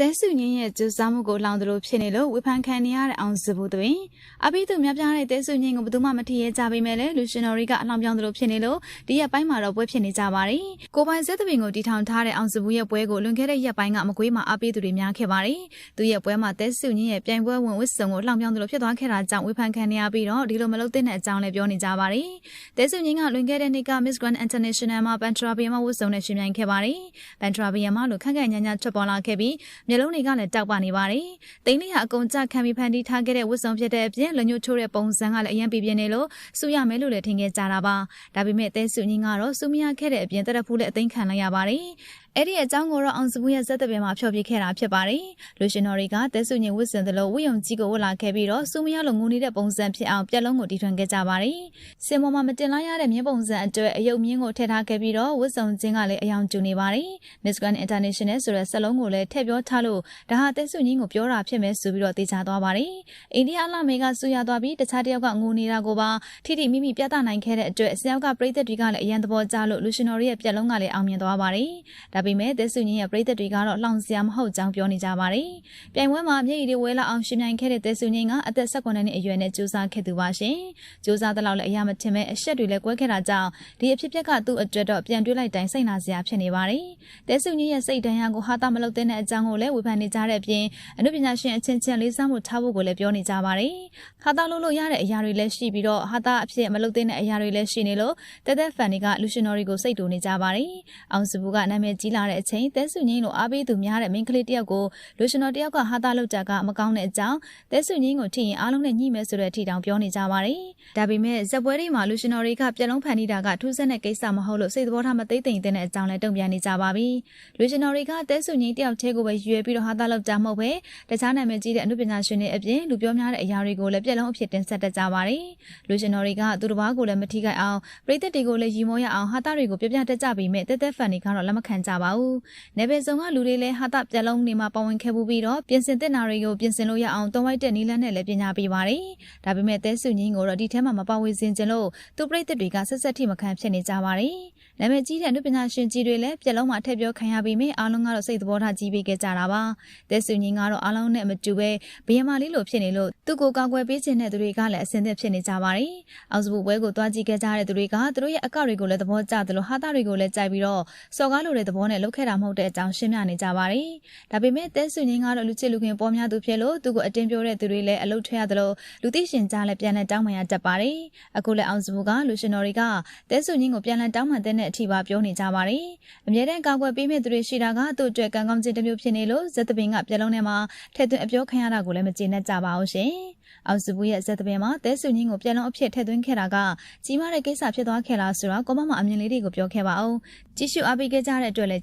တဲစုငင်းရဲ့ကြိုးစားမှုကိုလောင်သလိုဖြစ်နေလို့ဝေဖန်ခံနေရတဲ့အောင်စဘူးတွင်အပိသူများပြားတဲ့တဲစုငင်းကိုဘယ်သူမှမထီရဲကြပေမဲ့လည်းလူရှင်တော်တွေကအလောင်ပြောင်းသလိုဖြစ်နေလို့ဒီရက်ပိုင်းမှာတော့ပွဲဖြစ်နေကြပါတယ်။ကိုပိုင်ဇက်သပင်ကိုတီထောင်ထားတဲ့အောင်စဘူးရဲ့ပွဲကိုလွန်ခဲ့တဲ့ရက်ပိုင်းကမကွေးမှာအပိသူတွေများခဲ့ပါတယ်။သူရဲ့ပွဲမှာတဲစုငင်းရဲ့ပြိုင်ပွဲဝင်ဝစ်စုံကိုလောင်ပြောင်းသလိုဖြစ်သွားခဲ့တာကြောင့်ဝေဖန်ခံနေရပြီးတော့ဒီလိုမလုပ်သင့်တဲ့အကြောင်းလည်းပြောနေကြပါတယ်။တဲစုငင်းကလွန်ခဲ့တဲ့နှစ်က Miss Grand International မှာပန်ထရာဘီယမဝစ်စုံနဲ့ရှင်ပြိုင်ခဲ့ပါတယ်။ပန်ထရာဘီယမလို့ခက်ခက်ညံ့ညံ့ထွက်ပေါ်လာခဲ့ပြီးမျိုးလုံးတွေကလည်းတောက်ပနေပါတယ်။တိန်းလေးဟာအကုန်ကြခံပြီးဖန်တီးထားခဲ့တဲ့ဝတ်စုံဖြစ်တဲ့အပြင်လက်ညှိုးထိုးတဲ့ပုံစံကလည်းအရင်ပြပြနေလို့စူရမယ်လို့လည်းထင်ခဲ့ကြတာပါ။ဒါပေမဲ့တဲစုညင်းကတော့စူမရခဲ့တဲ့အပြင်တရက်ဖူးလည်းအသိခံလိုက်ရပါတယ်။ အဲ့ဒီအကြောင်းကိုတော့အောင်စပူရဲ့ဇက်တပင်မှာဖျော်ပြခဲ့တာဖြစ်ပါတယ်။လူရှင်တော်တွေကတဲဆုညင်ဝစ်စင်သလိုဝိယုံကြီးကိုဝတ်လာခဲ့ပြီးတော့စူမရလိုငူနေတဲ့ပုံစံဖြစ်အောင်ပြက်လုံးကိုတီထွင်ခဲ့ကြပါတယ်။စင်ပေါ်မှာမတင်လိုက်ရတဲ့မြင်းပုံစံအတွက်အယုတ်မြင်းကိုထည့်ထားခဲ့ပြီးတော့ဝတ်စုံချင်းကလည်းအယောင်ကျူနေပါတယ်။ Miss Grand International ဆိုတဲ့စက်လုံးကိုလည်းထည့်ပြောထားလို့ဒါဟာတဲဆုညင်ကိုပြောတာဖြစ်မယ်ဆိုပြီးတော့တေချာသွားပါတယ်။အိန္ဒိယအလှမေကစူရသွားပြီးတခြားတယောက်ကငူနေတာကိုပါထိထိမိမိပြသနိုင်ခဲ့တဲ့အတွက်ဆရာကပရိသတ်တွေကလည်းအရန်သဘောကျလို့လူရှင်တော်ရဲ့ပြက်လုံးကလည်းအောင်မြင်သွားပါတယ်။ဒါပေမဲ့သက်စုညင်းရဲ့ပရိသတ်တွေကတော့လှောင်စရာမဟုတ်ကြောင်းပြောနေကြပါတယ်။ပြိုင်ပွဲမှာမျက်ရည်တွေဝဲလာအောင်ရှင်ပြိုင်ခဲ့တဲ့သက်စုညင်းကအသက်18နှစ်အရွယ်နဲ့ကြိုးစားခဲ့သူပါရှင်။ကြိုးစားသလောက်လည်းအရာမထင်မဲ့အဆက်တွေလည်းကွဲခဲ့တာကြောင့်ဒီအဖြစ်အပျက်ကသူ့အတွက်တော့ပြန်တွေးလိုက်တိုင်းစိတ်နာစရာဖြစ်နေပါတယ်။သက်စုညင်းရဲ့စိတ်ဒဏ်ရာကိုဟာတာမလုပ်တဲ့အကြောင်းကိုလည်းဝေဖန်နေကြတဲ့အပြင်အနုပညာရှင်အချင်းချင်းလေးစားမှုထားဖို့ကိုလည်းပြောနေကြပါတယ်။ဟာတာလို့လို့ရတဲ့အရာတွေလည်းရှိပြီးတော့ဟာတာအဖြစ်မလုပ်တဲ့အရာတွေလည်းရှိနေလို့တက်တက်ဖန်တွေကလူရှင်တော်တွေကိုစိတ်တူနေကြပါတယ်။အောင်စပူကနာမည်ကြီးလာတဲ့အချိန်သဲစုငိမ့်လိုအားပေးသူများတဲ့မိန်းကလေးတယောက်ကိုလူရှင်တော်တယောက်ကဟာတာလောက်တာကမကောင်းတဲ့အကြောင်းသဲစုငိမ့်ကိုထိရင်အားလုံးနဲ့ညှိမယ်ဆိုတဲ့အထိတောင်ပြောနေကြပါတယ်။ဒါပေမဲ့ဇက်ပွဲတွေမှာလူရှင်တော်တွေကပြက်လုံးဖန်တီးတာကထူးဆန်းတဲ့ကိစ္စမဟုတ်လို့စိတ်သဘောထားမသိသိမ့်တဲ့အကြောင်းလည်းတုံ့ပြန်နေကြပါပြီ။လူရှင်တော်တွေကသဲစုငိမ့်တယောက်သေးကိုပဲရွေပြီးတော့ဟာတာလောက်တာမဟုတ်ပဲတခြားနာမည်ကြီးတဲ့အမှုပညာရှင်တွေအပြင်လူပြောများတဲ့အရာတွေကိုလည်းပြက်လုံးအဖြစ်တင်ဆက်တတ်ကြပါတယ်။လူရှင်တော်တွေကသူတစ်ပါးကိုလည်းမထိခိုက်အောင်ပရိသတ်တွေကိုလည်းရီမောရအောင်ဟာတာတွေကိုပြပြတတ်ကြပြီးမြဲတက်တက်ဖန်တွေကတော့လက်မခံကြပါဘူး။နယ်ပယ်စုံကလူတွေလည်းဟာတာပြက်လုံးနေမှာပါဝင်ခဲ့ပြီးတော့ပြင်ဆင်တဲ့နာတွေကိုပြင်ဆင်လို့ရအောင်တုံးဝိုက်တဲ့နီလန်းနဲ့လည်းပညာပေးပါတယ်။ဒါပေမဲ့တဲစုညင်းကိုတော့ဒီထဲမှာမပါဝင်စင်ကြလို့သူပရိသတ်တွေကဆက်ဆက်ထိမခံဖြစ်နေကြပါတယ်။နာမည်ကြီးတဲ့အနုပညာရှင်ကြီးတွေလည်းပြက်လုံးမှာထည့်ပြောခံရပြီးမြဲအားလုံးကတော့စိတ်သဘောထားကြီးပေးခဲ့ကြတာပါ။တဲစုညင်းကတော့အားလုံးနဲ့မတူပဲဘယမလေးလိုဖြစ်နေလို့သူ့ကိုကောက်ွယ်ပေးခြင်းတဲ့သူတွေကလည်းအဆင်သင့်ဖြစ်နေကြပါတယ်။အောက်စဘူပွဲကိုတွားကြည့်ခဲ့ကြတဲ့သူတွေကသူတို့ရဲ့အကောက်တွေကိုလည်းသဘောကျသလိုဟာတာတွေကိုလည်းကြိုက်ပြီးတော့စော်ကားလိုတဲ့သဘောနဲ့လုပ်ခဲ့တာမဟုတ်တဲ့အကြောင်းရှင်းပြနေကြပါတယ်။ဒါပေမဲ့တဲဆုငင်းကတော့လူချစ်လူခင်ပေါ်များသူဖြစ်လို့သူ့ကိုအတင်းပြောတဲ့သူတွေလည်းအလုပ်ထွက်ရသလိုလူသိရှင်ကြားလည်းပြန်လည်တောင်းပန်ရတတ်ပါတယ်။အခုလည်းအောင်စဘူကလူရှင်တော်တွေကတဲဆုငင်းကိုပြန်လည်တောင်းပန်တဲ့အထိပါပြောနေကြပါတယ်။အမြဲတမ်းကောက်ွယ်ပေးမဲ့သူတွေရှိတာကသူ့အတွက်ကံကောင်းခြင်းတစ်မျိုးဖြစ်နေလို့ဇက်သပင်ကပြက်လုံးထဲမှာထည့်သွင်းအပြောခံရတာကိုလည်းမကျေနပ်ကြပါဘူးရှင်။အောင်စဘူးရဲ့ဇက်သပင်မှာတဲဆုငင်းကိုပြက်လုံးအဖြစ်ထည့်သွင်းခဲ့တာကကြီးမားတဲ့ကိစ္စဖြစ်သွားခဲ့လားဆိုတော့ကောမမအမြင်လေးတွေကိုပြောခဲ့ပါအောင်။ကြည့်ရှုအားပေးခဲ့ကြတဲ့အတွက်လည်း